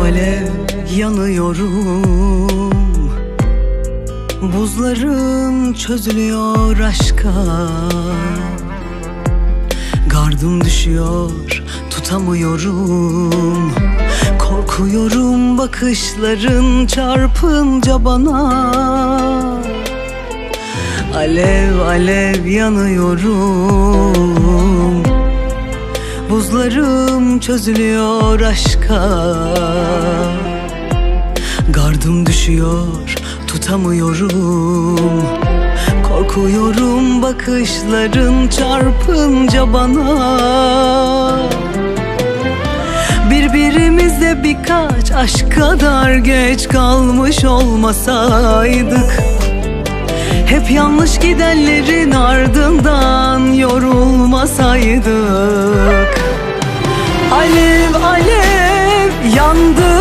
Alev alev yanıyorum. Buzlarım çözülüyor aşka. Gardım düşüyor tutamıyorum. Korkuyorum bakışların çarpınca bana. Alev alev yanıyorum Buzlarım çözülüyor aşka. Gardım düşüyor tutamıyorum. Korkuyorum bakışların çarpınca bana. Birbirimize birkaç aşk kadar geç kalmış olmasaydık hep yanlış gidenlerin ardından yorulmasaydık Alev alev yandım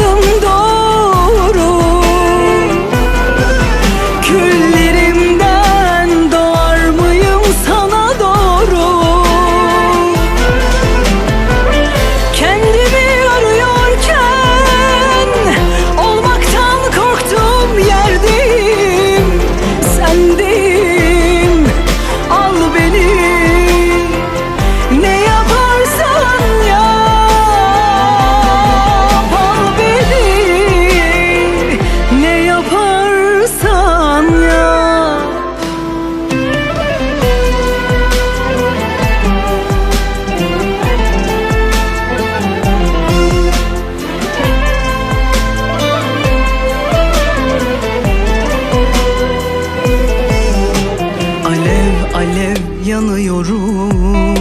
Alev yanıyorum.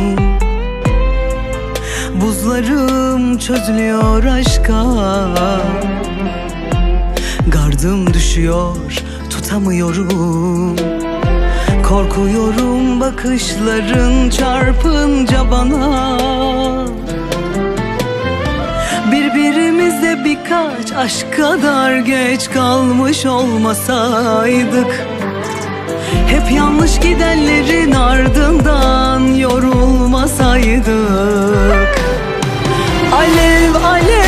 Buzlarım çözülüyor aşka. Gardım düşüyor tutamıyorum. Korkuyorum bakışların çarpınca bana. Birbirimize birkaç aşk kadar geç kalmış olmasaydık hep yanlış gidenlerin ardından yorulmasaydık. Alev alev